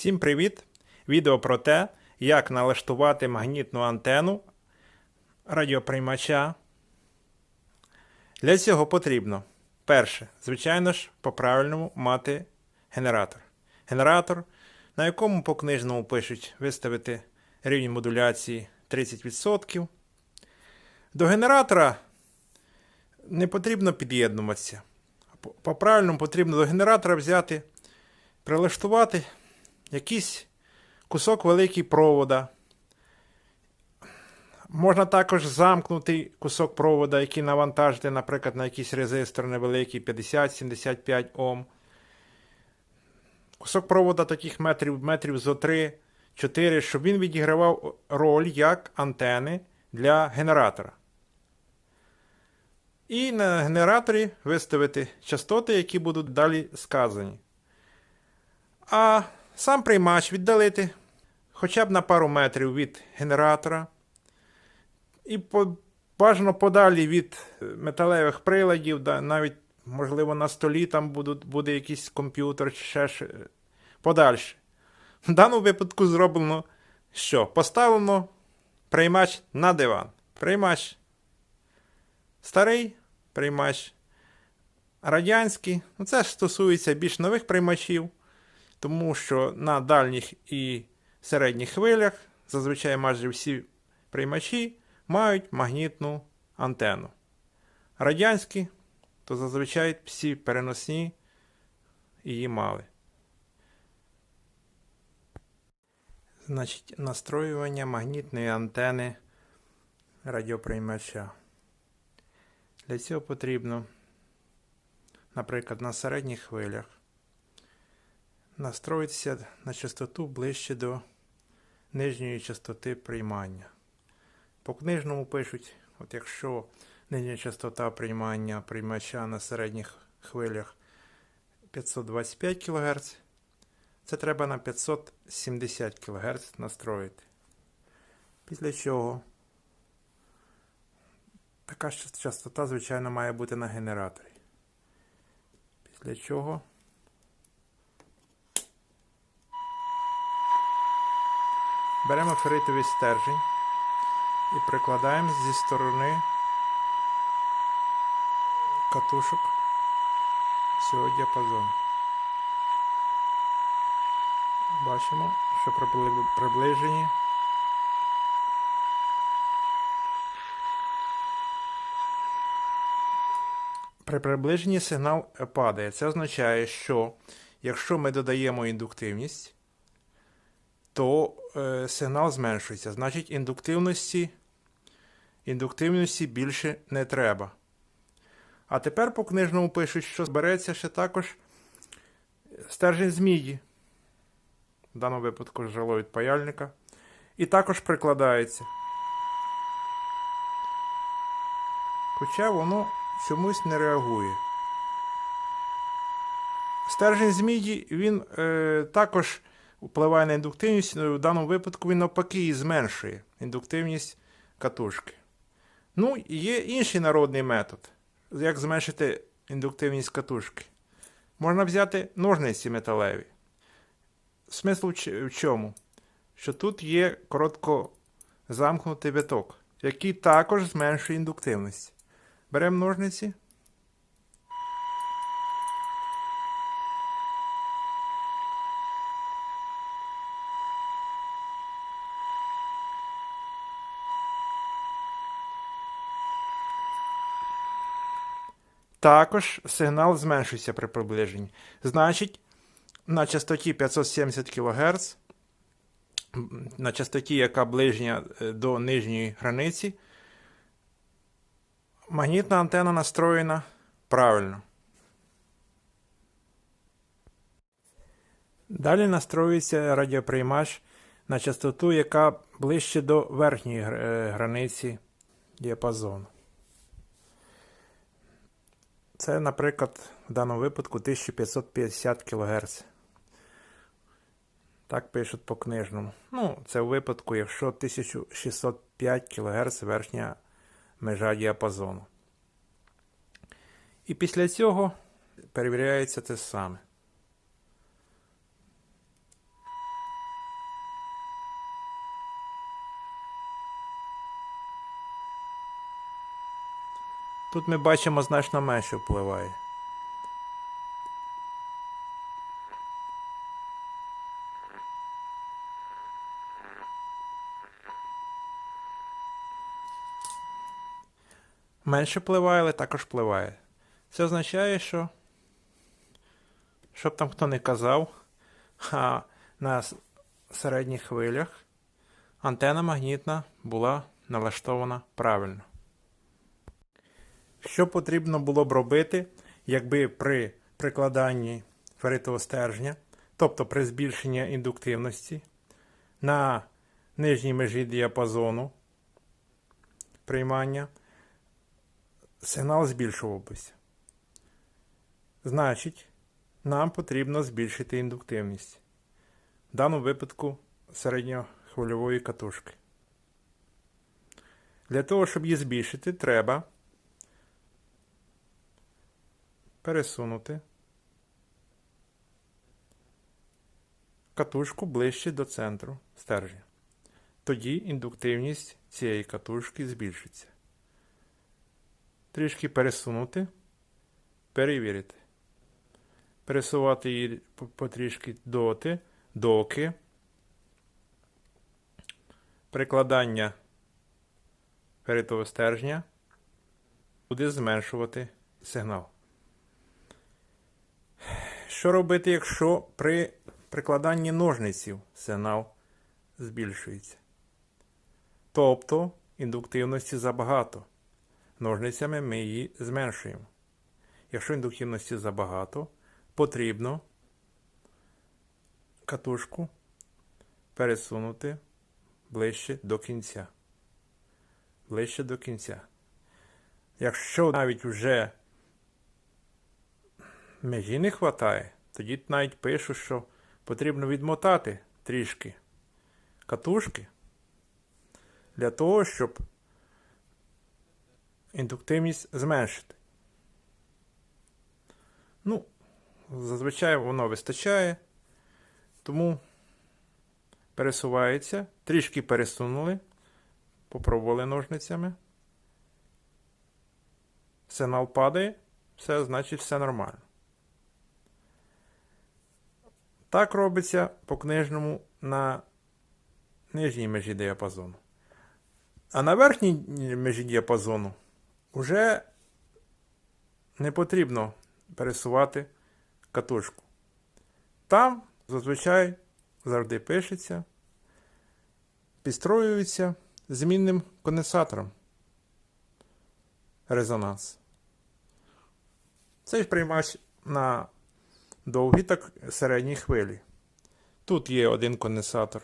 Всім привіт! Відео про те, як налаштувати магнітну антенну радіоприймача. Для цього потрібно перше, звичайно ж, по-правильному мати генератор. Генератор, на якому по книжному пишуть виставити рівень модуляції 30%. До генератора не потрібно під'єднуватися. По- По-правильному потрібно до генератора взяти, прилаштувати якийсь кусок великий провода. Можна також замкнутий кусок провода, який навантажити, наприклад, на якийсь резистор невеликий 50-75 Ом. Кусок провода таких метрів, метрів зо 3-4, щоб він відігравав роль як антени для генератора. І на генераторі виставити частоти, які будуть далі сказані. А сам приймач віддалити хоча б на пару метрів від генератора. І бажано подалі від е, металевих приладів, навіть, можливо, на столі там будуть, буде якийсь комп'ютер чи ще щ- подальше. В даному випадку зроблено що? Поставлено приймач на диван. Приймач старий, приймач радянський. Ну, це ж стосується більш нових приймачів тому що на дальніх і середніх хвилях зазвичай майже всі приймачі мають магнітну антенну. Радянські, то зазвичай всі переносні її мали. Значить, настроювання магнітної антени радіоприймача. Для цього потрібно, наприклад, на середніх хвилях настроїтися на частоту ближче до нижньої частоти приймання. По книжному пишуть, от якщо нижня частота приймання приймача на середніх хвилях 525 кГц, це треба на 570 кГц настроїти. Після чого така частота, звичайно, має бути на генераторі. Після чого Беремо ферритовий стержень і прикладаємо зі сторони катушок цього діапазону. Бачимо, що при прибли- приближенні при приближенні сигнал падає. Це означає, що якщо ми додаємо індуктивність, то е, сигнал зменшується. Значить, індуктивності, індуктивності більше не треба. А тепер по книжному пишуть, що збереться ще також стержень з міді, в даному випадку жало від паяльника, і також прикладається. Хоча воно чомусь не реагує. Стержень з міді він е, також впливає на індуктивність, але в даному випадку він навпаки і зменшує індуктивність катушки. Ну, є інший народний метод, як зменшити індуктивність катушки. Можна взяти ножниці металеві. Смисл в чому? Що тут є коротко замкнутий виток, який також зменшує індуктивність. Беремо ножниці. Також сигнал зменшується при приближенні. Значить, на частоті 570 кГц, на частоті, яка ближня е, до нижньої границі, магнітна антена настроєна правильно. Далі настроюється радіоприймач на частоту, яка ближче до верхньої е, границі діапазону. Це, наприклад, в даному випадку 1550 кГц. Так пишуть по книжному. Ну, це у випадку, якщо 1605 кГц верхня межа діапазону. І після цього перевіряється те саме. Тут ми бачимо значно менше впливає. Менше впливає, але також впливає. Це означає, що, щоб там хто не казав, а на середніх хвилях антена магнітна була налаштована правильно. Що потрібно було б робити, якби при прикладанні феритового стержня, тобто при збільшенні індуктивності на нижній межі діапазону приймання сигнал збільшувався. Значить, нам потрібно збільшити індуктивність. В даному випадку середньохвильової катушки. Для того, щоб її збільшити, треба пересунути катушку ближче до центру стержня. Тоді індуктивність цієї катушки збільшиться. Трішки пересунути, перевірити. Пересувати її потрішки доти, доки прикладання перитого стержня буде зменшувати сигнал. Що робити, якщо при прикладанні ножниців сигнал збільшується? Тобто індуктивності забагато. Ножницями ми її зменшуємо. Якщо індуктивності забагато, потрібно катушку пересунути ближче до кінця. Ближче до кінця. Якщо навіть вже межі не вистачає, тоді навіть пишу, що потрібно відмотати трішки катушки для того, щоб індуктивність зменшити. Ну, зазвичай воно вистачає, тому пересувається, трішки пересунули, попробували ножницями. Сигнал падає, все значить все нормально. Так робиться по книжному на нижній межі діапазону. А на верхній межі діапазону вже не потрібно пересувати катушку. Там зазвичай завжди пишеться, підстроюється змінним конденсатором резонанс. Цей приймач на довгі так середні хвилі. Тут є один конденсатор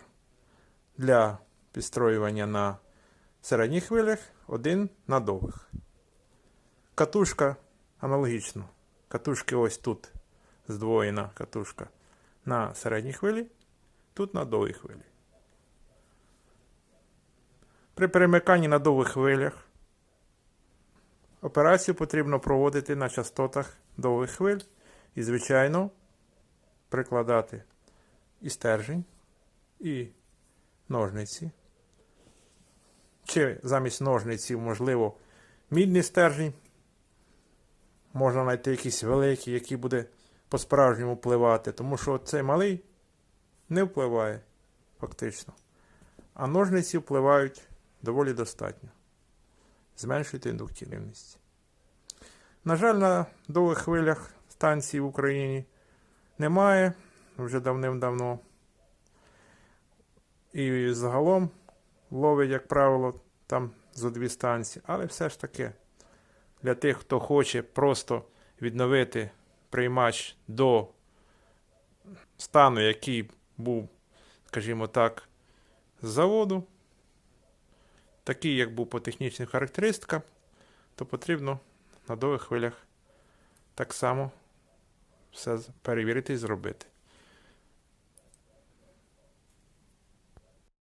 для підстроювання на середніх хвилях, один на довгих. Катушка аналогічно. Катушки ось тут здвоєна катушка на середній хвилі, тут на довгій хвилі. При перемиканні на довгих хвилях операцію потрібно проводити на частотах довгих хвиль і, звичайно, прикладати і стержень, і ножниці. Чи замість ножниці, можливо, мідний стержень. Можна знайти якийсь великий, який буде по-справжньому впливати, тому що цей малий не впливає фактично. А ножниці впливають доволі достатньо. Зменшуйте індуктивність. На жаль, на довгих хвилях станцій в Україні немає вже давним-давно. І загалом ловить, як правило, там зо дві станції. Але все ж таки, для тих, хто хоче просто відновити приймач до стану, який був, скажімо так, з заводу, такий, як був по технічним характеристикам, то потрібно на довгих хвилях так само все перевірити і зробити.